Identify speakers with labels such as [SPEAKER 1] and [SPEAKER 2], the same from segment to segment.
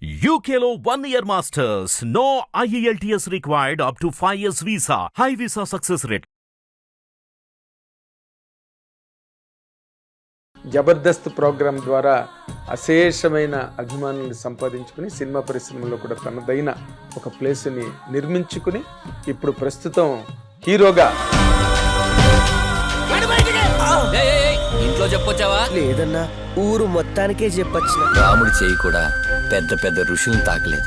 [SPEAKER 1] One year masters. No E IELTS required up to 5 years visa. High visa success rate.
[SPEAKER 2] Jabardasth program ద్వారా అశేషమైన అభిమానుల్ని సంపాదించుకుని cinema పరిశ్రమలో కూడా తనదైన ఒక ప్లేస్ని నిర్మించుకుని ఇప్పుడు ప్రస్తుతం హీరోగా
[SPEAKER 3] ఇంట్లో చెప్పొచ్చావా
[SPEAKER 4] లేదన్నా ఊరు మొత్తానికే చెప్పొచ్చిన
[SPEAKER 3] రాముడి చేయి కూడా పెద్ద పెద్ద ఋషుల్ని తాకలేదు.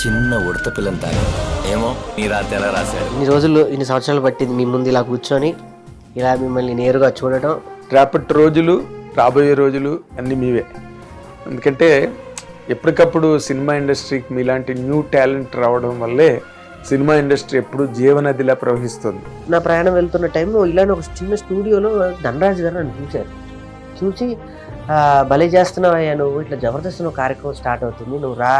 [SPEAKER 3] చిన్న ఉడత పిల్లని తాకలేదు. ఏమో నీ రాత ఎలా రాశాడు
[SPEAKER 4] ఇన్ని రోజులు ఇన్ని సంవత్సరాలు పట్టింది మీ ముందు ఇలా కూర్చొని ఇలా మిమ్మల్ని నేరుగా చూడటం
[SPEAKER 2] రేపటి రోజులు రాబోయే రోజులు అన్నీ మీవే. ఎందుకంటే ఎప్పటికప్పుడు సినిమా ఇండస్ట్రీకి మీలాంటి న్యూ టాలెంట్ రావడం వల్లే సినిమా ఇండస్ట్రీ ఎప్పుడు జీవనదిలా ప్రవహిస్తుంది.
[SPEAKER 4] నా ప్రయాణం వెళ్తున్న టైంలో ఇలాంటి ఒక చిన్న స్టూడియోలో ధనరాజు గారు నన్ను చూశారు. చూసి "ఆ, భలే చేస్తున్నావయ్యా నువ్వు. ఇట్లా జబర్దస్త్ నువ్వు కార్యక్రమం స్టార్ట్ అవుతుంది. నువ్వు రా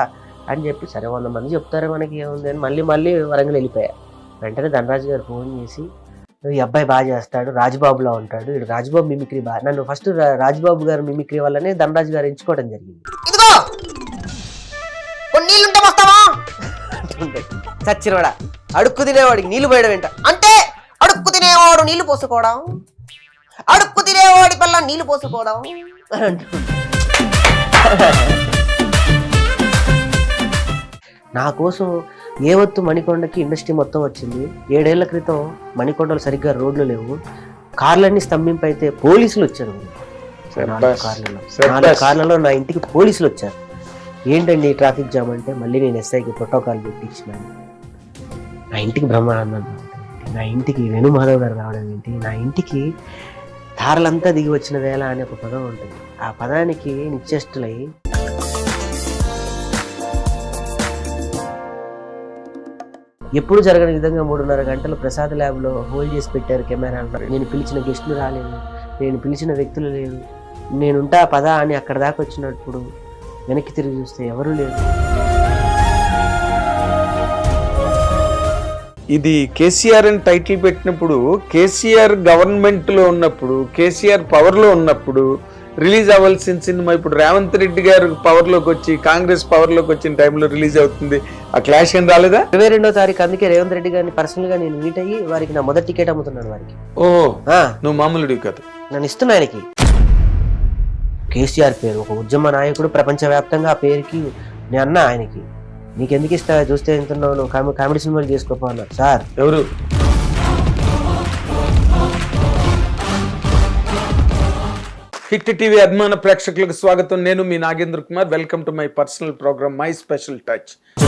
[SPEAKER 4] అని చెప్పి సరే వంద మంది చెప్తారే మనకి ఏముంది అని మళ్ళీ మళ్ళీ వరంగల్ వెళ్ళిపోయా. వెంటనే ధనరాజు గారు ఫోన్ చేసి "నువ్వు ఈ అబ్బాయి బాగా చేస్తాడు రాజుబాబులా ఉంటాడు ఇడు రాజుబాబు మిమిక్రీ బాగా నన్ను ఫస్ట్ రాజుబాబు గారు మిమిక్రీ వల్లనే ధనరాజు గారు ఎంచుకోవడం జరిగింది. చచ్చినవాడా అడుక్కు తినేవాడికి నీళ్ళు పోయడం ఏంట?
[SPEAKER 5] అంటే అడుక్కు తినేవాడు నీళ్ళు పోసుకోవడం. అడుక్కు తినేవాడి పిల్ల నీళ్ళు పోసుకోవడం.
[SPEAKER 4] అని. నా కోసం ఏవత్తు మణికొండకి ఇండస్ట్రీ మొత్తం వచ్చింది ఏడేళ్ళ క్రితం మణికొండలు సరిగ్గా రోడ్లు లేవు కార్లన్నీ స్తంభింపు అయితే పోలీసులు వచ్చారు నాలుగు. కార్లలో
[SPEAKER 2] శభాష్.
[SPEAKER 4] నాలుగు కార్లలో నా ఇంటికి పోలీసులు వచ్చారు ఏంటండి ట్రాఫిక్ జామ్ అంటే మళ్ళీ నేను ఎస్ఐకి ప్రోటోకాల్ పెట్టించినాను నా ఇంటికి బ్రహ్మానందం? నా ఇంటికి వేణుమాధవ్ గారు రావడం ఏంటి నా ఇంటికి తారలంతా దిగి వచ్చిన వేళ అనే ఒక పదం ఉంటుంది. ఆ పదానికి నిశ్చేష్టులై ఎప్పుడు జరగని విధంగా మూడున్నర గంటలు ప్రసాద్ ల్యాబ్లో హోల్డ్ చేసి పెట్టారు కెమెరా అంటారు నేను పిలిచిన గెస్టులు రాలేదు. నేను పిలిచిన వ్యక్తులు లేరు. నేనుంటా పదా అని అక్కడ దాకా వచ్చినప్పుడు వెనక్కి తిరిగి చూస్తే ఎవరూ లేరు.
[SPEAKER 2] ఇది కేసీఆర్ అని టైటిల్ పెట్టినప్పుడు కేసీఆర్ గవర్నమెంట్లో ఉన్నప్పుడు కేసీఆర్ పవర్లో ఉన్నప్పుడు రిలీజ్ అవ్వాల్సిన సినిమా ఇప్పుడు రేవంత్ రెడ్డి గారు పవర్లోకి వచ్చి కాంగ్రెస్ పవర్లోకి వచ్చిన టైంలో రిలీజ్ అవుతుంది. ఆ క్లాష్ ఏం రాలేదా?
[SPEAKER 4] ఇరవై రెండో తారీఖు అందుకే రేవంత్ రెడ్డి గారిని పర్సనల్గా నేను మీట్ అయ్యి వారికి నా మొదటి టికెట్ అమ్ముతున్నాను వారికి.
[SPEAKER 2] ఓ నువ్వు మామూలుడివి కాదు.
[SPEAKER 4] నన్ను ఇస్తున్నా ఆయనకి. కేసీఆర్ పేరు ఒక ఉద్యమ నాయకుడు ప్రపంచవ్యాప్తంగా ఆ పేరుకి నేను అన్నా ఆయనకి. నీకెందుకు ఇస్తా చూస్తే ఎంతున్నావు నువ్వు. కామె- కామెడీ సినిమాలు చేసుకోపో అన్నారు సార్.
[SPEAKER 2] ఎవరు? హిట్ టీవీ అభిమాన ప్రేక్షకులకు స్వాగతం. నేను మీ Nagendra Kumar. Welcome to my personal program my special touch.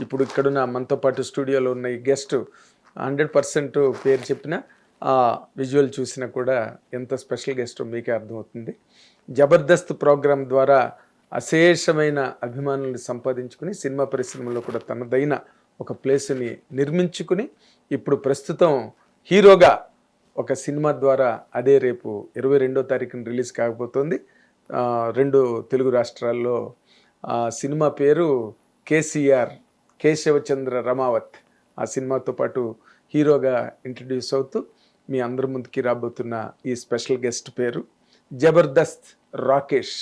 [SPEAKER 2] ఇప్పుడు ఇక్కడున్న మనతో పాటు స్టూడియోలో ఉన్న ఈ గెస్ట్ హండ్రెడ్ పర్సెంట్ పేరు చెప్పిన ఆ విజువల్ చూసినా కూడా ఎంత స్పెషల్ గెస్ట్ మీకే అర్థమవుతుంది. జబర్దస్త్ ప్రోగ్రాం ద్వారా అశేషమైన అభిమానుల్ని సంపాదించుకుని సినిమా పరిశ్రమలో కూడా తనదైన ఒక ప్లేస్ని నిర్మించుకుని ఇప్పుడు ప్రస్తుతం హీరోగా ఒక సినిమా ద్వారా అదే రేపు ఇరవై రెండో తారీఖున రిలీజ్ కాకపోతుంది. రెండు తెలుగు రాష్ట్రాల్లో సినిమా పేరు కేసీఆర్ కేశవచంద్ర రమావత్. ఆ సినిమాతో పాటు హీరోగా ఇంట్రడ్యూస్ అవుతూ మీ అందరి ముందుకి రాబోతున్న ఈ స్పెషల్ గెస్ట్ పేరు జబర్దస్త్ రాకేష్.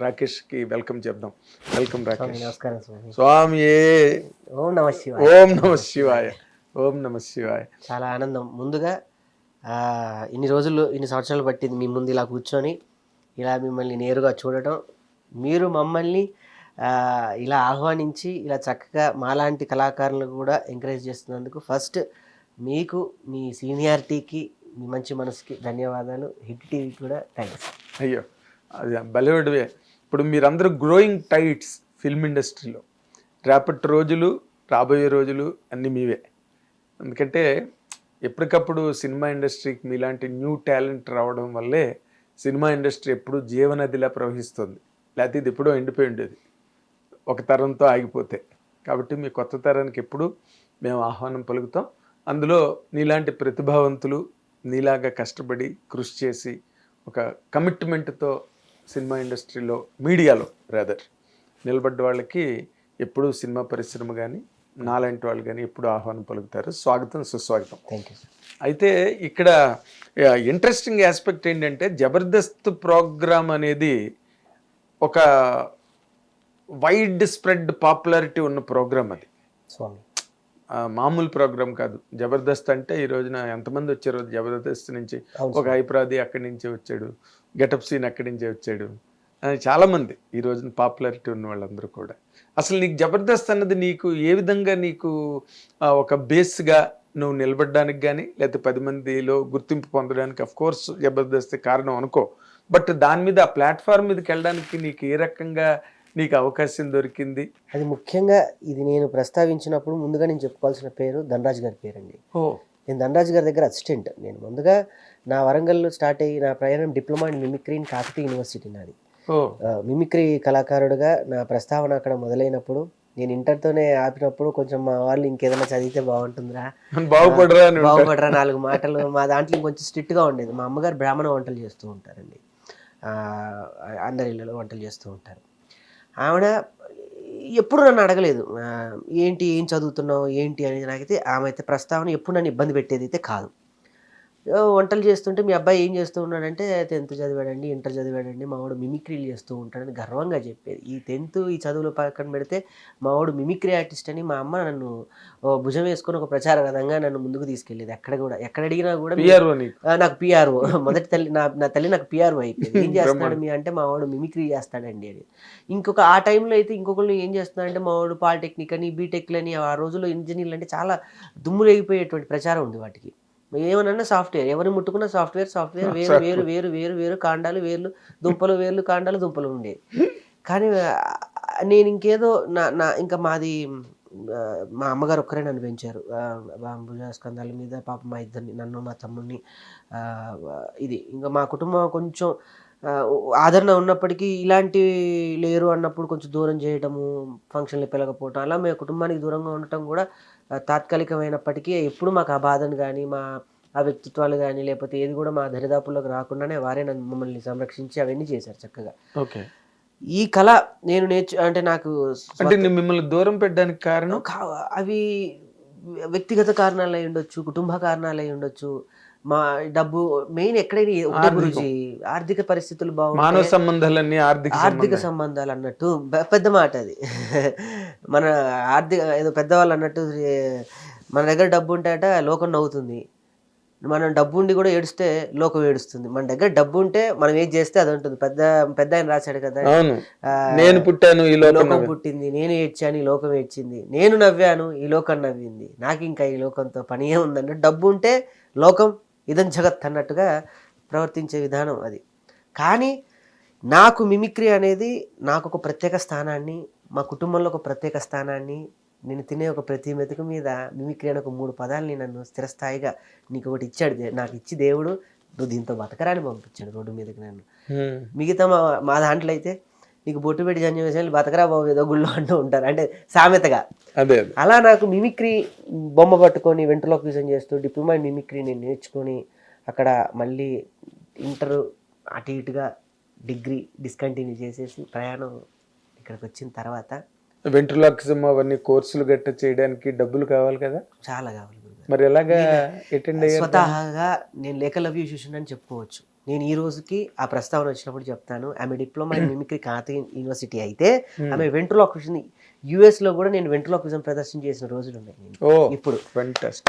[SPEAKER 2] రాకేష్కి వెల్కమ్ చెప్దాం. వెల్కమ్ రాకేష్.
[SPEAKER 4] నమస్కారం స్వామి. ఓం నమ శివాయ.
[SPEAKER 2] ఓం నమ శివాయ. ఓం నమ శివాయ.
[SPEAKER 4] చాలా ఆనందం. ముందుగా ఇన్ని రోజులు ఇన్ని సంవత్సరాలు పట్టింది మీ ముందు ఇలా కూర్చొని ఇలా మిమ్మల్ని నేరుగా చూడటం. మీరు మమ్మల్ని ఇలా ఆహ్వానించి ఇలా చక్కగా మాలాంటి కళాకారులను కూడా ఎంకరేజ్ చేస్తున్నందుకు ఫస్ట్ మీకు మీ సీనియారిటీకి మీ మంచి మనసుకి ధన్యవాదాలు. హిట్ టీవీకి కూడా థ్యాంక్స్.
[SPEAKER 2] అయ్యో అది బలవడివే ఇప్పుడు మీరందరూ గ్రోయింగ్ టైట్స్ ఫిల్మ్ ఇండస్ట్రీలో రేపటి రోజులు రాబోయే రోజులు అన్నీ మీవే. ఎందుకంటే ఎప్పటికప్పుడు సినిమా ఇండస్ట్రీకి మీలాంటి న్యూ టాలెంట్ రావడం వల్లే సినిమా ఇండస్ట్రీ ఎప్పుడు జీవనదిలా ప్రవహిస్తుంది. లేకపోతే ఇది ఎప్పుడో ఎండిపోయి ఉండేది. ఒక తరంతో ఆగిపోతే. కాబట్టి మీ కొత్త తరానికి ఎప్పుడు మేము ఆహ్వానం పలుకుతాం. అందులో నీలాంటి ప్రతిభావంతులు నీలాగా కష్టపడి కృషి చేసి ఒక కమిట్మెంట్తో సినిమా ఇండస్ట్రీలో మీడియాలో రాదర్ నిలబడ్డ వాళ్ళకి ఎప్పుడూ సినిమా పరిశ్రమ కానీ నాలాంటి వాళ్ళు కానీ ఎప్పుడు ఆహ్వానం పలుకుతారు. స్వాగతం సుస్వాగతం.
[SPEAKER 4] థ్యాంక్ యూ
[SPEAKER 2] అయితే ఇక్కడ ఇంట్రెస్టింగ్ ఆస్పెక్ట్ ఏంటంటే జబర్దస్త్ ప్రోగ్రామ్ అనేది ఒక వైడ్ స్ప్రెడ్ పాపులారిటీ ఉన్న ప్రోగ్రామ్ అది.
[SPEAKER 4] స్వామి.
[SPEAKER 2] మామూలు ప్రోగ్రామ్ కాదు. జబర్దస్త్ అంటే ఈ రోజున ఎంతమంది వచ్చారు జబర్దస్త్ నుంచి ఒక హైప్రాది అక్కడి నుంచి వచ్చాడు గెటప్ సీన్ అక్కడి నుంచి వచ్చాడు. అని చాలా మంది ఈ రోజున పాపులారిటీ ఉన్న వాళ్ళందరూ కూడా. అసలు నీకు జబర్దస్త్ అన్నది నీకు ఏ విధంగా నీకు ఒక బేస్గా నువ్వు నిలబడడానికి కానీ లేకపోతే పది మందిలో గుర్తింపు పొందడానికి అఫ్ కోర్స్ జబర్దస్త్ కారణం అనుకో. బట్ దాని మీద ఆ ప్లాట్ఫామ్ మీదకి వెళ్ళడానికి నీకు ఏ రకంగా నీకు అవకాశం దొరికింది.
[SPEAKER 4] అది ముఖ్యంగా ఇది నేను ప్రస్తావించినప్పుడు ముందుగా నేను చెప్పుకోవాల్సిన పేరు ధనరాజ్ గారి పేరండి.
[SPEAKER 2] ఓ.
[SPEAKER 4] నేను ధనరాజ్ గారి దగ్గర అసిస్టెంట్. నేను ముందుగా నా వరంగల్లో స్టార్ట్ అయ్యి నా ప్రయాణం diploma in mimicry in Kakatiya university నాది. మిమిక్రీ కళాకారుడుగా నా ప్రస్తావన అక్కడ మొదలైనప్పుడు నేను ఇంటర్తోనే ఆపినప్పుడు కొంచెం మా వాళ్ళు ఇంకేదైనా చదివితే బాగుంటుందిరా.
[SPEAKER 2] బాగుపడరా.
[SPEAKER 4] బాగుపడరా నాలుగు మాటలు. మా దాంట్లో ఇంకొంచెం స్ట్రిక్ట్గా ఉండేది. మా అమ్మగారు బ్రాహ్మణ వంటలు చేస్తూ ఉంటారండి. అందరి ఇళ్ళలో వంటలు చేస్తూ ఉంటారు. ఆవిడ ఎప్పుడు నన్ను అడగలేదు. ఏంటి ఏం చదువుతున్నావు? ఏంటి? అనేది నాకైతే ఆమె అయితే ప్రస్తావన ఎప్పుడు నన్ను ఇబ్బంది పెట్టేది అయితే కాదు. వంటలు చేస్తుంటే మీ అబ్బాయి ఏం చేస్తూ ఉన్నాడంటే టెన్త్ చదివాడండి ఇంటర్ చదివాడండి మా వాడు మిమిక్రీలు చేస్తూ ఉంటాడని గర్వంగా చెప్పేది. ఈ టెన్త్ ఈ చదువులు పక్కన పెడితే మా వాడు మిమిక్రీ ఆర్టిస్ట్ అని మా అమ్మ నన్ను భుజం వేసుకొని ఒక ప్రచార విధంగా నన్ను ముందుకు తీసుకెళ్ళేది. ఎక్కడ కూడా ఎక్కడ అడిగినా కూడా
[SPEAKER 2] పిఆర్ఓ నీకు?
[SPEAKER 4] పిఆర్ఓ మొదటి తల్లి నా నా తల్లి నాకు పిఆర్ఓ అయిపోయింది. ఏం చేస్తున్నాడు మీ అంటే మా వాడు మిమిక్రీ చేస్తాడండి అని. ఇంకొక ఆ టైంలో అయితే ఇంకొకళ్ళు ఏం చేస్తున్నాడంటే మా వాడు పాలిటెక్నిక్ అని బీటెక్లు అని ఆ రోజుల్లో ఇంజనీర్లు అంటే చాలా దుమ్ము రేగిపోయేటువంటి ప్రచారం ఉంది వాటికి. ఏమన్నా సాఫ్ట్వేర్ ఎవరిని ముట్టుకున్న సాఫ్ట్వేర్ సాఫ్ట్వేర్ వేరు వేరు వేరు వేరు వేరు కాండాలు వేర్లు దుంపలు వేర్లు కాండాలు దుంపలు ఉండేవి కానీ నేను ఇంకేదో నా నా ఇంకా మాది మా అమ్మగారు ఒక్కరే నన్ను పెంచారు. భుజ స్కంధాల మీద పాప మా ఇద్దరిని నన్ను మా తమ్ముడిని ఇది. ఇంకా మా కుటుంబం కొంచెం ఆదరణ ఉన్నప్పటికీ ఇలాంటి లేరు అన్నప్పుడు కొంచెం దూరం చేయటము ఫంక్షన్లు పిలకపోవటం అలా మేము కుటుంబానికి దూరంగా ఉండటం కూడా తాత్కాలికమైనప్పటికీ ఎప్పుడు మాకు ఆ బాధను కానీ మా ఆ వ్యక్తిత్వాలు కానీ లేకపోతే ఏది కూడా మా దరిదాపుల్లోకి రాకుండానే వారే నన్ను మమ్మల్ని సంరక్షించి అవన్నీ చేశారు చక్కగా.
[SPEAKER 2] ఓకే.
[SPEAKER 4] ఈ కళ నేను నేర్చు అంటే నాకు
[SPEAKER 2] అంటే మిమ్మల్ని దూరం పెట్టడానికి కారణం?
[SPEAKER 4] అవి వ్యక్తిగత కారణాలు అయి ఉండొచ్చు కుటుంబ కారణాలు అయి ఉండొచ్చు మా డబ్బు మెయిన్ ఎక్కడైనా ఒకటే
[SPEAKER 2] ఆర్థికం.
[SPEAKER 4] పరిస్థితులు
[SPEAKER 2] మానవ
[SPEAKER 4] బాగుంటాయి
[SPEAKER 2] సంబంధాలన్నీ ఆర్థిక
[SPEAKER 4] ఆర్థిక
[SPEAKER 2] సంబంధాలు.
[SPEAKER 4] అన్నట్టు పెద్ద మాట అది. మన ఆర్థిక ఏదో పెద్దవాళ్ళు అన్నట్టు ఏ, మన దగ్గర డబ్బు ఉంటేట లోకం నవ్వుతుంది. మనం డబ్బు ఉండి కూడా ఏడుస్తే లోకం ఏడుస్తుంది. మన దగ్గర డబ్బు ఉంటే మనం ఏది చేస్తే అది ఉంటుంది. పెద్ద పెద్ద ఆయన రాశాడు కదా.
[SPEAKER 2] నేను పుట్టాను ఈ లోకం
[SPEAKER 4] పుట్టింది నేను ఏడ్చాను ఈ లోకం ఏడ్చింది. నేను నవ్వాను ఈ లోకం నవ్వింది. నాకు ఇంకా ఈ లోకంతో పని ఏముందన్నట్టు డబ్బు ఉంటే లోకం ఇదం జగత్ అన్నట్టుగా ప్రవర్తించే విధానం అది కానీ నాకు మిమిక్రీ అనేది నాకు ఒక ప్రత్యేక స్థానాన్ని మా కుటుంబంలో ఒక ప్రత్యేక స్థానాన్ని నేను తినే ఒక ప్రతి మెతుకు మీద మిమిక్రీ అనే ఒక మూడు పదాలని నన్ను స్థిరస్థాయిగా నీకు ఒకటి ఇచ్చాడు నాకు ఇచ్చి దేవుడు నువ్వు దీంతో బతకరాని పంపించాడు రోడ్డు మీదకి నన్ను. మిగతా మా మా దాంట్లో అయితే నీకు బొట్టు పెట్టి జన్యం వేసి బతకరా బాబు ఏదో గుళ్ళో అంటూ ఉంటారు. అంటే సామెతగా.
[SPEAKER 2] అదే
[SPEAKER 4] అలా నాకు మిమిక్రీ బొమ్మ పట్టుకొని వెంట్రలోక్విజన్ చేస్తూ డిప్లొమా మిమిక్రీ నేను నేర్చుకొని అక్కడ మళ్ళీ ఇంటర్ అటు ఇటుగా డిగ్రీ డిస్కంటిన్యూ చేసేసి ప్రయాణం ఇక్కడికి వచ్చిన తర్వాత
[SPEAKER 2] వెంట్రులాక్సిజం అవన్నీ కోర్సులు గట్ట చేయడానికి డబ్బులు కావాలి కదా?
[SPEAKER 4] చాలా కావాలి.
[SPEAKER 2] మరి ఎలాగా అటెండ్ అయ్యారు?
[SPEAKER 4] స్వతహాగా నేను శిష్యుని అని చెప్పుకోవచ్చు. నేను ఈ రోజుకి ఆ ప్రస్తావన వచ్చినప్పుడు చెప్తాను. ఆమె diploma in mimicry Kakatiya university అయితే ఆమె వెంట్రలోక్విజన్ యుఎస్లో కూడా నేను వెంట్రలోక్విజన్ ప్రదర్శన చేసిన రోజులు ఉన్నాయి ఇప్పుడు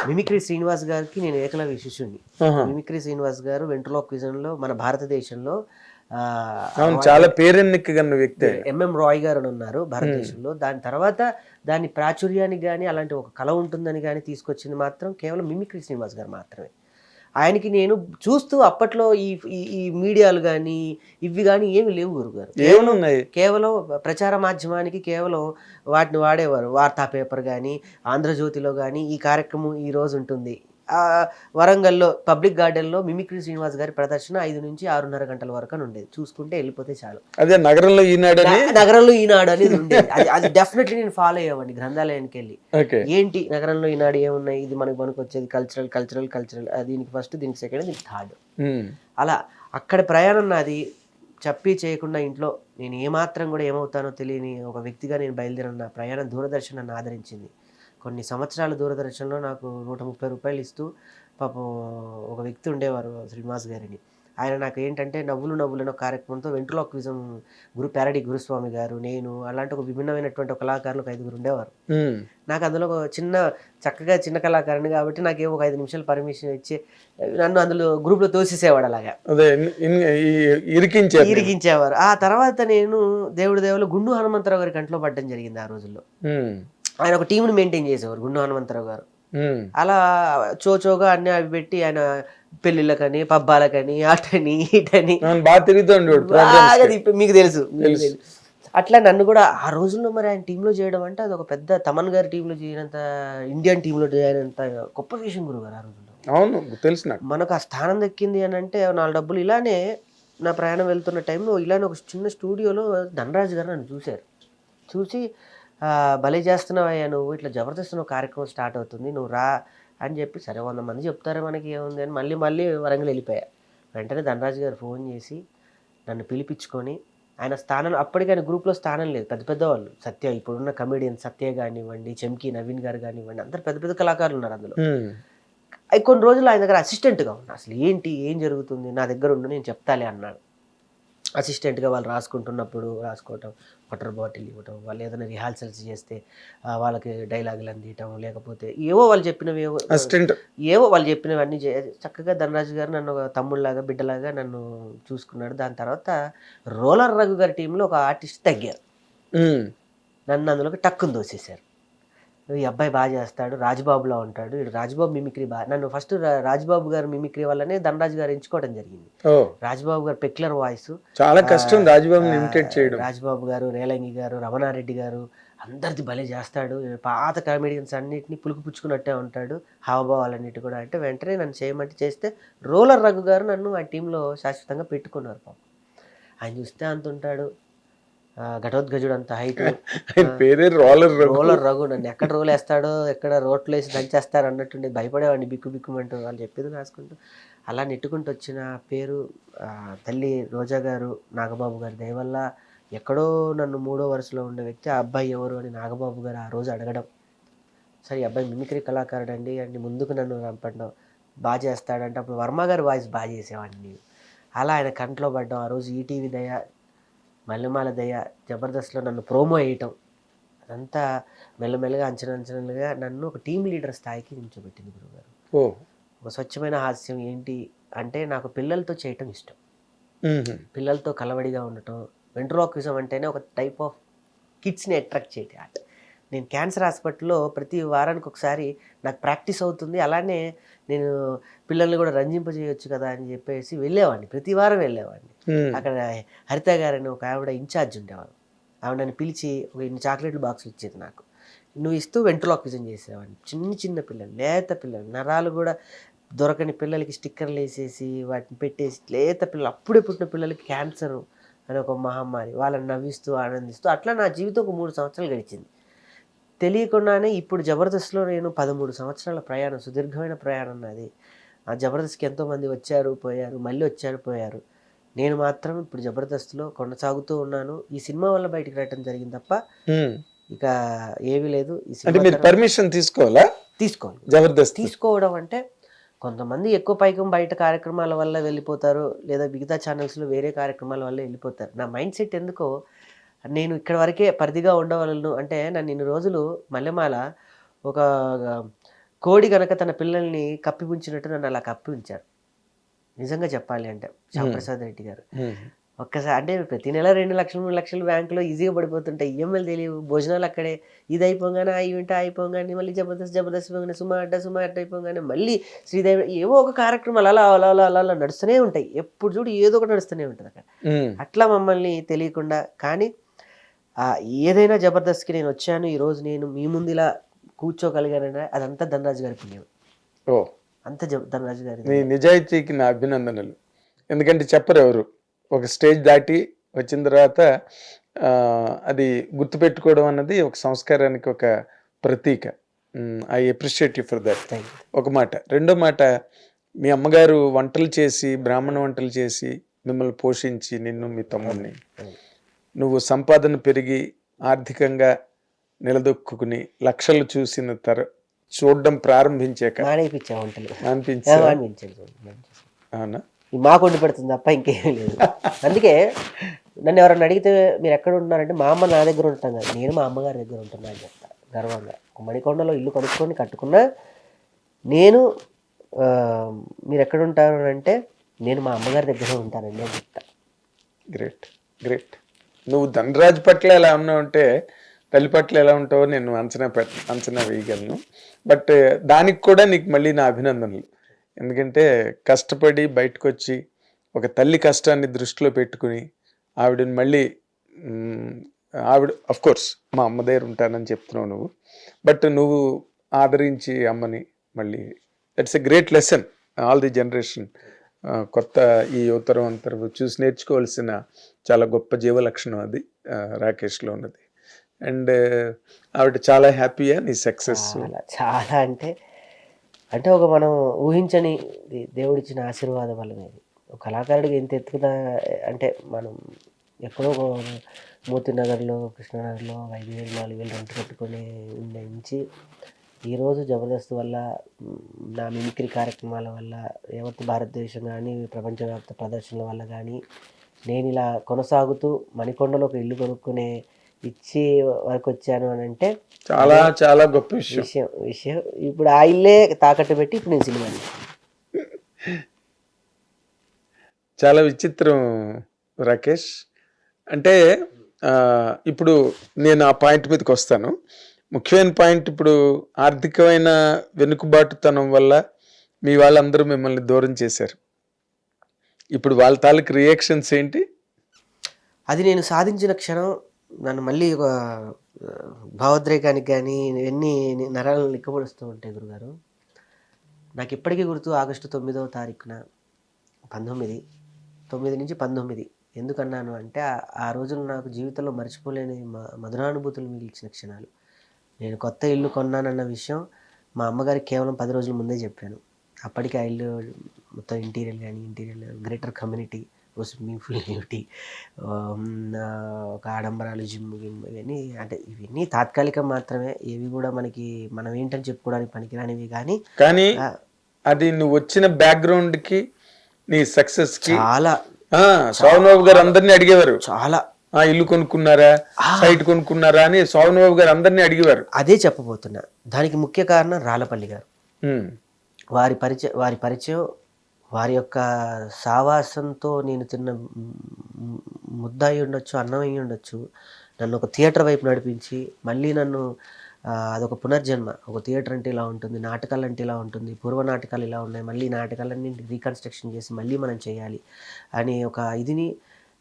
[SPEAKER 4] మిమిక్రీ శ్రీనివాస్ గారికి నేను ఏకలవ్య శిష్యుని మిమిక్రీ శ్రీనివాస్ గారు వెంట్రలోక్విజన్లో మన భారతదేశంలో
[SPEAKER 2] చాలా పేరెన్నికగన్న వ్యక్తి.
[SPEAKER 4] ఎంఎం రాయ్ గారు అని ఉన్నారు భారతదేశంలో. దాని తర్వాత దాని ప్రాచుర్యానికి కానీ అలాంటి ఒక కళ ఉంటుందని కానీ తీసుకొచ్చింది మాత్రం కేవలం మిమిక్రీ శ్రీనివాస్ గారు మాత్రమే. ఆయనకి నేను చూస్తూ అప్పట్లో ఈ ఈ- మీడియాలు కానీ ఇవి కానీ ఏమి లేవు గురుగారు.
[SPEAKER 2] ఏమనున్నాయి
[SPEAKER 4] కేవలం ప్రచార మాధ్యమానికి కేవలం వాటిని వాడేవారు. వార్తా పేపర్ కానీ ఆంధ్రజ్యోతిలో కానీ ఈ కార్యక్రమం ఈ రోజు ఉంటుంది. వరంగల్లో పబ్లిక్ గార్డెన్లో మిమిక్రీ శ్రీనివాస్ గారి ప్రదర్శన ఐదు నుంచి ఆరున్నర గంటల వరకు అని ఉండేది. చూసుకుంటే వెళ్ళిపోతే చాలు.
[SPEAKER 2] అదే నగరంలో ఈనాడని?
[SPEAKER 4] న- నగరంలో ఈనాడు అనేది ఉండేది. అది అది డెఫినెట్లీ నేను ఫాలో అయ్యేవాడిని గ్రంథాలయానికి వెళ్ళి. ఏంటి? నగరంలో ఈనాడు ఏమున్నాయి? ఇది మనకు మనకు వచ్చేది కల్చరల్ కల్చరల్ కల్చరల్ దీనికి ఫస్ట్ దీనికి సెకండ్ దీనికి థర్డ్. అలా అక్కడ ప్రయాణం నాది. చెప్పి చేయకుండా ఇంట్లో నేను ఏమాత్రం కూడా ఏమవుతానో తెలియని ఒక వ్యక్తిగా నేను బయలుదేరిన నా ప్రయాణం దూరదర్శన్ నన్ను ఆదరించింది. కొన్ని సంవత్సరాల దూరదర్శన్లో నాకు నూట ముప్పై రూపాయలు ఇస్తూ పాపం ఒక వ్యక్తి ఉండేవారు శ్రీనివాస్ గారిని. ఆయన నాకు ఏంటంటే నవ్వులు నవ్వులు అనే ఒక కార్యక్రమంతో వెంట్రులాక్విజం గురు ప్యారడి గురుస్వామి గారు నేను అలాంటి ఒక విభిన్నమైనటువంటి ఒక కళాకారులు ఒక ఐదుగురు ఉండేవారు. నాకు అందులో ఒక చిన్న చక్కగా చిన్న కళాకారుని కాబట్టి నాకు ఏవో ఒక ఐదు నిమిషాలు పర్మిషన్ ఇచ్చి నన్ను అందులో గ్రూప్లో తోసేసేవాడు అలాగా. ఇరిగించేవారు ఆ తర్వాత నేను దేవుడి దేవులు గుండు హనుమంతరావు గారి కంట్లో పడ్డం జరిగింది ఆ రోజుల్లో. ఆయన ఒక టీంని మెయింటైన్ చేసేవారు గుండు హనుమంతరావు గారు. అలా చోచోగా అన్ని అవి పెట్టి ఆయన పెళ్ళిళ్ళకని పబ్బాలకని అటని ఇటని.
[SPEAKER 2] బాగా
[SPEAKER 4] మీకు తెలుసు. అట్లా నన్ను కూడా ఆ రోజుల్లో మరి ఆయన టీంలో చేయడం అంటే అది ఒక పెద్ద తమన్ గారి టీంలో చేయనంత ఇండియన్ టీంలో చేయనంత గొప్ప విషయం గురువు గారు ఆ రోజుల్లో.
[SPEAKER 2] అవును తెలుసు నాకు.
[SPEAKER 4] మనకు ఆ స్థానం దక్కింది అని అంటే నాలుగు డబ్బులు ఇలానే నా ప్రయాణం వెళ్తున్న టైంలో ఇలానే ఒక చిన్న స్టూడియోలో ధనరాజు గారు నన్ను చూశారు. చూసి "ఆ, భలే చేస్తున్నావయ్యా నువ్వు. ఇట్లా జబర్దస్త్ నువ్వు కార్యక్రమం స్టార్ట్ అవుతుంది. నువ్వు రా అని చెప్పి సరే వంద మంది చెప్తారే మనకి ఏముంది అని మళ్ళీ మళ్ళీ వరంగల్ వెళ్ళిపోయా. వెంటనే ధనరాజు గారు ఫోన్ చేసి నన్ను పిలిపించుకొని ఆయన స్థానం అప్పటికి ఆయన గ్రూప్లో స్థానం లేదు. పెద్ద పెద్ద వాళ్ళు. సత్య ఇప్పుడున్న కమెడియన్ సత్య కానివ్వండి చెంకి నవీన్ గారు కానివ్వండి అందరు పెద్ద పెద్ద కళాకారులు ఉన్నారు అందులో. కొన్ని రోజులు ఆయన దగ్గర అసిస్టెంట్గా ఉన్నా. అసలు ఏంటి? ఏం జరుగుతుంది? నా దగ్గర ఉండు నేను చెప్తాలే అన్నాడు. అసిస్టెంట్గా వాళ్ళు రాసుకుంటున్నప్పుడు రాసుకోవటం వాటర్ బాటిల్ ఇవ్వటం వాళ్ళు ఏదైనా రిహార్సల్స్ చేస్తే వాళ్ళకి డైలాగులు అందియటం లేకపోతే ఏవో వాళ్ళు చెప్పినవి ఏవో
[SPEAKER 2] అసిస్టెంట్.
[SPEAKER 4] ఏవో వాళ్ళు చెప్పినవన్నీ చక్కగా ధనరాజు గారు నన్ను ఒక తమ్ముళ్ళలాగా బిడ్డలాగా నన్ను చూసుకున్నాడు. దాని తర్వాత రోలర్ రఘు గారి టీంలో ఒక ఆర్టిస్ట్ తగ్గారు. నన్ను అందులోకి టక్కుని దోసేశారు ఈ అబ్బాయి బాగా చేస్తాడు రాజబాబులా ఉంటాడు వీడు రాజబాబు మిమిక్రీ బాగా నన్ను ఫస్ట్ రాజబాబు గారు మిమిక్రీ వల్లనే ధనరాజు గారు ఎంచుకోవడం జరిగింది. రాజబాబు గారు పెక్యులర్ వాయిస్.
[SPEAKER 2] చాలా కష్టం రాజబాబుని ఇమిటేట్ చేయడం.
[SPEAKER 4] రాజబాబు గారు రేలంగి గారు రమణారెడ్డి గారు అందరిది భలే చేస్తాడు. పాత కామెడియన్స్ అన్నిటిని పులుకు పుచ్చుకున్నట్టే ఉంటాడు. హావభావాలన్నిటి కూడా అంటే వెంటనే నన్ను చేయమంటే చేస్తే రోలర్ రఘు గారు నన్ను ఆ టీంలో శాశ్వతంగా పెట్టుకున్నారు పాపం. ఆయన చూస్తే అంత ఉంటాడు ఘటోద్గజుడు అంత హైట్
[SPEAKER 2] పేరే రోలర్.
[SPEAKER 4] రోలర్ రఘు. నన్ను ఎక్కడ రోల్ వేస్తాడో ఎక్కడ రోట్లు వేసి దంచేస్తారు అన్నట్టుండి భయపడేవాడిని బిక్కు బిక్కుమంటూ వాళ్ళు చెప్పేది రాసుకుంటూ. అలా నెట్టుకుంటూ వచ్చిన పేరు తల్లి రోజా గారు నాగబాబు గారి దయ వల్ల ఎక్కడో నన్ను మూడో వరుసలో ఉండే వ్యక్తి ఆ అబ్బాయి ఎవరు అని నాగబాబు గారు ఆ రోజు అడగడం. సరే అబ్బాయి మిమిక్రీ కళాకారుడు అండి అని ముందుకు నన్ను రంపడం. బాగా చేస్తాడంటే అప్పుడు వర్మ గారి వాయిస్ బాగా చేసేవాడిని. అలా ఆయన కంట్లో పడ్డం. ఆ రోజు ఈటీవీ దయ మల్లెమాల దయ జబర్దస్త్లో నన్ను ప్రోమో వేయటం అదంతా మెల్లమెల్లగా అంచనా అంచనాలుగా నన్ను ఒక టీం లీడర్ స్థాయికి నిల్చోబెట్టింది గురుగారు
[SPEAKER 2] ఓ.
[SPEAKER 4] ఒక స్వచ్ఛమైన హాస్యం ఏంటి అంటే నాకు పిల్లలతో చేయటం ఇష్టం. పిల్లలతో కలవడిగా ఉండటం వెంట్రోక్విజం అంటేనే ఒక టైప్ ఆఫ్ కిడ్స్ని అట్రాక్ట్ చేయటం. ఆర్ట్ నేను క్యాన్సర్ హాస్పిటల్లో ప్రతి వారానికి ఒకసారి నాకు ప్రాక్టీస్ అవుతుంది. అలానే నేను పిల్లల్ని కూడా రంజింపజేయొచ్చు కదా అని చెప్పేసి వెళ్ళేవాడిని. ప్రతి వారం వెళ్ళేవాడిని. అక్కడ హరిత గారని ఒక ఆవిడ ఇన్ఛార్జ్ ఉండేవారు ఆవిడ నన్ను పిలిచి ఒక ఇన్ని చాక్లెట్లు బాక్సులు ఇచ్చేది నాకు. నువ్వు ఇస్తూ వెంట్రలాక్విజన్ చేసేవాడిని. చిన్న చిన్న పిల్లలు లేత పిల్లలు. నరాలు కూడా దొరకని పిల్లలకి స్టిక్కర్లు వేసేసి వాటిని పెట్టేసి లేత పిల్లలు. అప్పుడే పుట్టిన పిల్లలకి క్యాన్సర్ అని ఒక మహమ్మారి. వాళ్ళని నవ్విస్తూ ఆనందిస్తూ అట్లా నా జీవితం ఒక మూడు సంవత్సరాలు గడిచింది. తెలియకుండానే ఇప్పుడు జబర్దస్త్లో నేను పదమూడు సంవత్సరాల ప్రయాణం సుదీర్ఘమైన ప్రయాణం నాది. ఆ జబర్దస్త్కి ఎంతోమంది వచ్చారు పోయారు మళ్ళీ వచ్చారు పోయారు. నేను మాత్రం ఇప్పుడు జబర్దస్త్లో కొనసాగుతూ ఉన్నాను. ఈ సినిమా వల్ల బయటికి రావటం జరిగింది తప్ప. ఇక ఏమీ లేదు.
[SPEAKER 2] అంటే మీరు పర్మిషన్ తీసుకోవాలా?
[SPEAKER 4] తీసుకోవాలి
[SPEAKER 2] జబర్దస్త్.
[SPEAKER 4] తీసుకోవడం అంటే కొంతమంది ఎక్కువ పైకం బయట కార్యక్రమాల వల్ల వెళ్ళిపోతారు లేదా మిగతా ఛానల్స్లో వేరే కార్యక్రమాల వల్ల వెళ్ళిపోతారు. నా మైండ్ సెట్ ఎందుకో నేను ఇక్కడ వరకే పరిధిగా ఉండవలను అంటే నన్ను ఇన్ని రోజులు మల్లెమాల ఒక కోడి గనక తన పిల్లల్ని కప్పి ఉంచినట్టు నన్ను అలా కప్పి ఉంచారు. నిజంగా చెప్పాలి అంటే శ్యామప్రసాద్ రెడ్డి గారు. ఒక్కసారి అంటే ప్రతి నెల రెండు లక్షలు మూడు లక్షలు బ్యాంకులో ఈజీగా పడిపోతుంటాయి ఈఎంఐలు తెలియవు. భోజనాలు అక్కడే ఇది అయిపోగానే ఆ ఈవెంట్ అయిపోగానే మళ్ళీ జబర్దస్త్ జబర్దస్త్ అయిపోగానే సుమా అడ్డ సుమా అడ్డ అయిపోగానే మళ్ళీ శ్రీదేవి ఏవో ఒక కార్యక్రమాలు అలా అలా అలా అలా అలా నడుస్తూనే ఉంటాయి. ఎప్పుడు చూడు ఏదో ఒకటి నడుస్తూనే ఉంటుంది అక్కడ. అట్లా మమ్మల్ని తెలియకుండా కానీ ఏదైనా జబర్దస్త్కి నేను వచ్చాను ఈరోజు నేను మీ ముందు ఇలా కూర్చోగలిగానంటే అదంతా ధనరాజు గారి పుణ్యం.
[SPEAKER 2] ఓ.
[SPEAKER 4] అంత ధనరాజు గారి
[SPEAKER 2] మీ నిజాయితీకి నా అభినందనలు. ఎందుకంటే చెప్పరు ఎవరు. ఒక స్టేజ్ దాటి వచ్చిన తర్వాత అది గుర్తుపెట్టుకోవడం అన్నది ఒక సంస్కారానికి ఒక ప్రతీక. I appreciate you for that. ఒక మాట. రెండో మాట మీ అమ్మగారు వంటలు చేసి బ్రాహ్మణ వంటలు చేసి మిమ్మల్ని పోషించి నిన్ను మీ తమ్ముడిని నువ్వు సంపాదన పెరిగి ఆర్థికంగా నిలదొక్కుని లక్షలు చూసిన తర చూడడం ప్రారంభించాక అవునా?
[SPEAKER 4] మాకు వండి పెడుతుంది తప్ప ఇంకేం లేదు. అందుకే నన్ను ఎవరన్నా అడిగితే మీరు ఎక్కడ ఉంటున్నారంటే మా అమ్మ నా దగ్గర ఉంటాం కదా నేను మా అమ్మగారి దగ్గర ఉంటున్నా అని చెప్తా గర్వంగా. ఒక మణికొండలో ఇల్లు కొనుక్కొని కట్టుకున్నా నేను మీరు ఎక్కడ ఉంటారు అంటే నేను మా అమ్మగారి దగ్గర ఉంటానండి అని చెప్తా.
[SPEAKER 2] Great great. నువ్వు ధనరాజ్ పట్ల ఎలా ఉన్నావు అంటే తల్లి పట్ల ఎలా ఉంటావో నేను అంచనా పెట్ అంచనా వేయగలను. బట్ దానికి కూడా నీకు మళ్ళీ నా అభినందనలు. ఎందుకంటే కష్టపడి బయటకు వచ్చి ఒక తల్లి కష్టాన్ని దృష్టిలో పెట్టుకుని ఆవిడని మళ్ళీ ఆవిడ అఫ్ కోర్స్ మా అమ్మ దగ్గర ఉంటానని చెప్తున్నావు నువ్వు. బట్ నువ్వు ఆదరించి అమ్మని మళ్ళీ that's a great lesson all the generation కొత్త ఈ యువతరం అంతరం చూసి నేర్చుకోవాల్సిన చాలా గొప్ప జీవ లక్షణం అది రాకేష్లో ఉన్నది. అండ్ ఆవిడ చాలా హ్యాపీయా నీ సక్సెస్?
[SPEAKER 4] చాలా చాలా అంటే అంటే ఒక మనం ఊహించని దేవుడిచ్చిన ఆశీర్వాదం వల్లనే ఒక కళాకారుడికి ఎంత ఎత్తుకుదా అంటే మనం ఎక్కడో ఒక మోతీ నగర్లో కృష్ణానగర్లో ఐదు వేలు నాలుగు వేలు రెంట్ కట్టుకొని ఉండించి ఈరోజు జబర్దస్త్ వల్ల నా మిమిక్రీ కార్యక్రమాల వల్ల యావత్ భారతదేశం కానీ ప్రపంచవ్యాప్త ప్రదర్శనల వల్ల కానీ నేను ఇలా కొనసాగుతూ మణికొండలో ఒక ఇల్లు కొనుక్కునే ఇచ్చి వరకు వచ్చాను అని అంటే
[SPEAKER 2] చాలా చాలా గొప్ప విషయం.
[SPEAKER 4] విషయం విషయం. ఇప్పుడు ఆ ఇల్లే తాకట్టు పెట్టి ఇప్పుడు నేను సినిమా
[SPEAKER 2] చాలా విచిత్రం రాకేష్. అంటే ఇప్పుడు నేను ఆ పాయింట్ మీదకి వస్తాను. ముఖ్యమైన పాయింట్ ఇప్పుడు ఆర్థికమైన వెనుకబాటుతనం వల్ల మీ వాళ్ళందరూ మిమ్మల్ని దూరం చేశారు. ఇప్పుడు వాళ్ళ తాలూకు రియాక్షన్స్ ఏంటి?
[SPEAKER 4] అది నేను సాధించిన క్షణం నన్ను మళ్ళీ ఒక భావోద్రేకానికి కానీ ఇవన్నీ నరాలను లిక్కపడుస్తూ ఉంటాయి గురుగారు. నాకు ఇప్పటికీ గుర్తు ఆగస్టు తొమ్మిదవ తారీఖున పంతొమ్మిది తొమ్మిది నుంచి పంతొమ్మిది. ఎందుకన్నాను అంటే ఆ- ఆ రోజులు నాకు జీవితంలో మర్చిపోలేని మధురానుభూతులు మిగిల్చిన క్షణాలు. నేను కొత్త ఇల్లు కొన్నానన్న విషయం మా అమ్మగారికి కేవలం పది రోజుల ముందే చెప్పాను. అప్పటికి ఆ ఇల్లు మొత్తం ఇంటీరియర్ కానీ interior greater community swimming pool duty ఒక ఆడంబరాలు జిమ్ గిమ్ ఇవన్నీ అంటే ఇవన్నీ తాత్కాలికం మాత్రమే. ఏవి కూడా మనకి మనం ఏంటని చెప్పుకోవడానికి పనికిరానివి కానీ
[SPEAKER 2] కానీ అది నువ్వు వచ్చిన బ్యాక్గ్రౌండ్కి నీ సక్సెస్కి
[SPEAKER 4] చాలా
[SPEAKER 2] బాబు గారు అందరినీ అడిగేవారు.
[SPEAKER 4] చాలా
[SPEAKER 2] ఆ ఇల్లు కొనుక్కున్నారా? సైట్ కొనుక్కున్నారా అని శ్రావణ్ బాబు గారు అందరినీ అడిగేవారు.
[SPEAKER 4] అదే చెప్పబోతున్నా. దానికి ముఖ్య కారణం రాళ్ళపల్లి గారు. వారి పరిచయం వారి పరిచయం వారి యొక్క సావాసంతో నేను తిన్న ముద్ద అయి ఉండొచ్చు అన్నం అయి ఉండొచ్చు నన్ను ఒక థియేటర్ వైపు నడిపించి మళ్ళీ నన్ను అదొక పునర్జన్మ. ఒక థియేటర్ అంటే ఇలా ఉంటుంది నాటకాలు అంటే ఇలా ఉంటుంది పూర్వ నాటకాలు ఇలా ఉన్నాయి మళ్ళీ నాటకాలన్నీ రీకన్స్ట్రక్షన్ చేసి మళ్ళీ మనం చేయాలి అని ఒక ఇదిని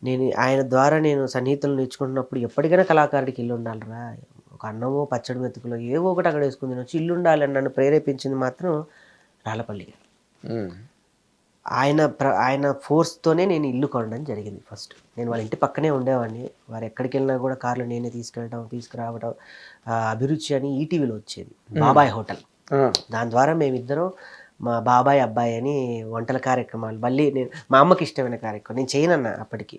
[SPEAKER 4] నేను ఆయన ద్వారా నేను సన్నిహితులు నేర్చుకుంటున్నప్పుడు ఎప్పటికైనా కళాకారుడికి ఇల్లు ఉండాలిరా. ఒక అన్నమో పచ్చడి మెతుకులో ఏవో ఒకటి అక్కడ వేసుకుని తినొచ్చు ఇల్లు ఉండాలి అని నన్ను ప్రేరేపించింది మాత్రం రాళ్ళపల్లి గారు. ఆయన ప్ర ఆయన ఫోర్స్తోనే నేను ఇల్లు కొనడం జరిగింది ఫస్ట్. నేను వాళ్ళ ఇంటి పక్కనే ఉండేవాడిని. వారు ఎక్కడికి వెళ్ళినా కూడా కార్లు నేనే తీసుకెళ్ళడం తీసుకురావడం అభిరుచి అని ఈటీవీలో వచ్చేది. బాబాయ్ హోటల్. దాని ద్వారా మేమిద్దరం మా బాబాయ్ అబ్బాయి అని వంటల కార్యక్రమాలు. మళ్ళీ నేను మా అమ్మకి ఇష్టమైన కార్యక్రమం. నేను చేయనన్నా అప్పటికి.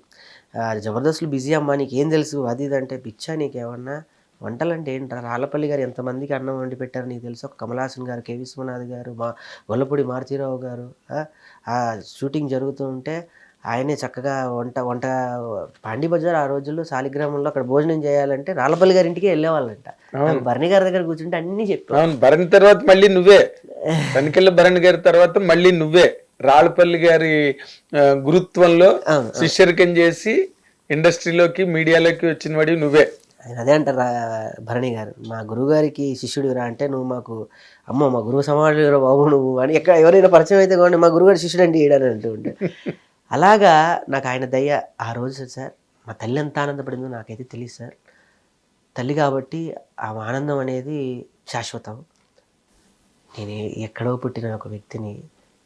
[SPEAKER 4] జబర్దస్త్లు బిజీ అమ్మా నీకు ఏం తెలుసు? అది ఇది అంటే పిచ్చా నీకేమన్నా వంటలు అంటే ఏంట్రా? రాళ్ళపల్లి గారు ఎంతమందికి అన్నం వండి పెట్టారు నీకు తెలుసు? ఒక కమలాసన్ గారు కె. విశ్వనాథ్ గారు మా గొల్లపూడి మారుతీరావు గారు ఆ, షూటింగ్ జరుగుతూ ఉంటే ఆయనే చక్కగా వంట వంట పాండి బజార్ ఆ రోజుల్లో శాలిగ్రామంలో అక్కడ భోజనం చేయాలంటే రాళ్ళపల్లి గారి ఇంటికి వెళ్ళేవాళ్ళంట భరణి గారి దగ్గర కూర్చుంటే అన్నీ చెప్పారు
[SPEAKER 2] అవును భరణి తర్వాత మళ్ళీ నువ్వే. తనికెళ్ళ భరణి గారి తర్వాత మళ్ళీ నువ్వే రాళ్ళపల్లి గారి గురుత్వంలో శిష్యరికం చేసి ఇండస్ట్రీలోకి మీడియాలోకి వచ్చిన వాడి నువ్వే.
[SPEAKER 4] ఆయన అదే అంటారు భరణి గారు. మా గురువుగారికి శిష్యుడు రా అంటే నువ్వు మాకు అమ్మ మా గురువు సమాజంలో బాబు నువ్వు అని ఎక్కడ ఎవరైనా పరిచయం అయితే కానీ మా గురువుగారి శిష్యుడు అంటే ఈడని అంటూ ఉంటే అలాగా నాకు ఆయన దయ్య ఆ రోజు సార్ మా తల్లి ఎంత ఆనందపడిందో నాకైతే తెలియదు సార్. తల్లి కాబట్టి ఆ ఆనందం అనేది శాశ్వతం. నేను ఎక్కడో పుట్టిన ఒక వ్యక్తిని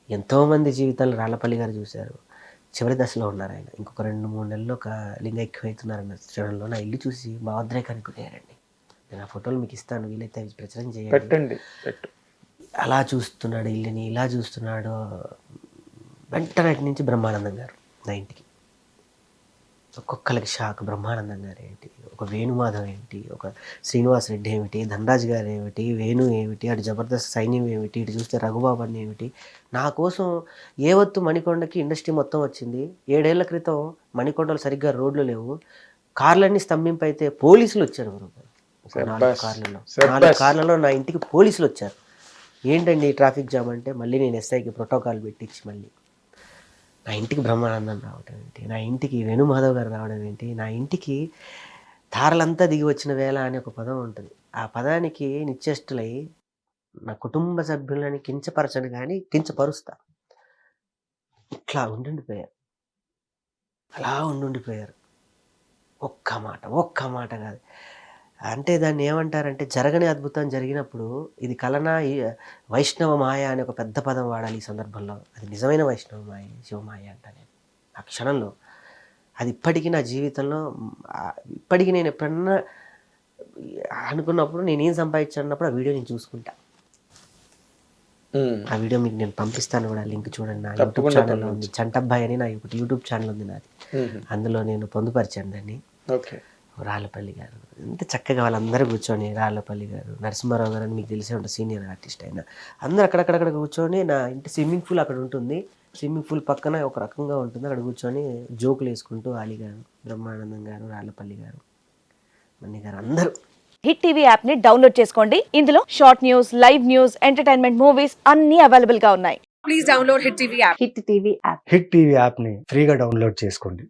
[SPEAKER 4] ఎంతోమంది జీవితాలు రాళ్ళపల్లి గారు చూశారు. చివరి దశలో ఉన్నారు ఆయన. ఇంకొక రెండు మూడు నెలలు ఒక లింగైక్యమవుతున్నారన్న క్షణంలో నా ఇల్లు చూసి భావోద్రేకానికి గురయ్యారండి నేను ఆ ఫోటోలు మీకు ఇస్తాను. వీలైతే అవి ప్రచురం చేయండి.
[SPEAKER 2] పెట్టండి
[SPEAKER 4] అలా చూస్తున్నాడు ఇల్లుని ఇలా చూస్తున్నాడు. వెంటనే నుంచి బ్రహ్మానందం గారు నా ఇంటికి. ఒక్కొక్కరికి షాక్ బ్రహ్మానందం గారు ఏంటి? ఒక వేణుమాధవ్ ఏంటి? ఒక శ్రీనివాస్ రెడ్డి ఏమిటి? ధనరాజ్ గారు ఏమిటి? వేణు ఏమిటి? అటు జబర్దస్త్ సైన్యం ఏమిటి? ఇటు చూస్తే రఘుబాబు అని ఏమిటి? నా కోసం ఏవత్తు మణికొండకి ఇండస్ట్రీ మొత్తం వచ్చింది. ఏడేళ్ళ క్రితం మణికొండలు సరిగ్గా రోడ్లు లేవు. కార్లన్నీ స్తంభింపు అయితే పోలీసులు వచ్చారు గురువు నాలుగు. కార్లలో. నాలుగు కార్లలో నా ఇంటికి పోలీసులు వచ్చారు. ఏంటండి ట్రాఫిక్ జామ్ అంటే? మళ్ళీ నేను ఎస్ఐకి ప్రోటోకాల్ పెట్టించి మళ్ళీ. నా ఇంటికి బ్రహ్మానందం రావడం ఏంటి? నా ఇంటికి వేణుమాధవ్ గారు రావడం ఏంటి? నా ఇంటికి తారలంతా దిగి వచ్చిన వేళ అనే ఒక పదం ఉంటుంది. ఆ పదానికి నిశ్చేష్టులై నా కుటుంబ సభ్యులని కించపరచను కానీ కించపరుస్తా. ఇట్లా ఉండుండిపోయారు. అలా ఉండుండిపోయారు. ఒక్క మాట ఒక్క మాట కాదు. అంటే దాన్ని ఏమంటారంటే జరగని అద్భుతం జరిగినప్పుడు ఇది కలనా వైష్ణవ మాయ అనే ఒక పెద్ద పదం వాడాలి ఈ సందర్భంలో. అది నిజమైన వైష్ణవ మాయ శివమాయ అంట నేను. ఆ క్షణంలో. అది ఇప్పటికీ నా జీవితంలో ఇప్పటికీ నేను ఎప్పుడన్నా అనుకున్నప్పుడు నేను ఏం సంపాదించానప్పుడు ఆ వీడియో నేను చూసుకుంటా. ఆ వీడియో మీకు నేను పంపిస్తాను కూడా లింక్ చూడండి. నా యూట్యూబ్ ఛానల్లో ఉంది. చంటబ్బాయి అని నా యూట్యూబ్ ఛానల్ ఉంది నాది. అందులో నేను పొందుపరిచాను దాన్ని.
[SPEAKER 2] ఓకే.
[SPEAKER 4] రాళ్ళపల్లి గారు. ఎంత చక్కగా వాళ్ళందరూ కూర్చొని రాళ్ళపల్లి గారు నరసింహారావు గారు అని మీకు తెలిసే ఉంటుంది సీనియర్ ఆర్టిస్ట్ ఆయన అందరూ అక్కడక్కడక్కడ కూర్చొని నా ఇంటి స్విమ్మింగ్ పూల్ అక్కడ ఉంటుంది. స్విమ్మింగ్ పూల్ పక్కన ఒక రకంగా ఉంటుంది. అక్కడ కూర్చొని జోకులు వేసుకుంటూ అలీ గారు బ్రహ్మానందం గారు రాళ్ళపల్లి గారు మన్ని గారు అందరూ.
[SPEAKER 6] హిట్ టీవీ యాప్ని డౌన్లోడ్ చేసుకోండి. ఇందులో short news live news entertainment movies అన్ని అవైలబుల్గా ఉన్నాయి
[SPEAKER 7] హిట్ టీవీ యాప్ని ఫ్రీగా డౌన్లోడ్ చేసుకోండి.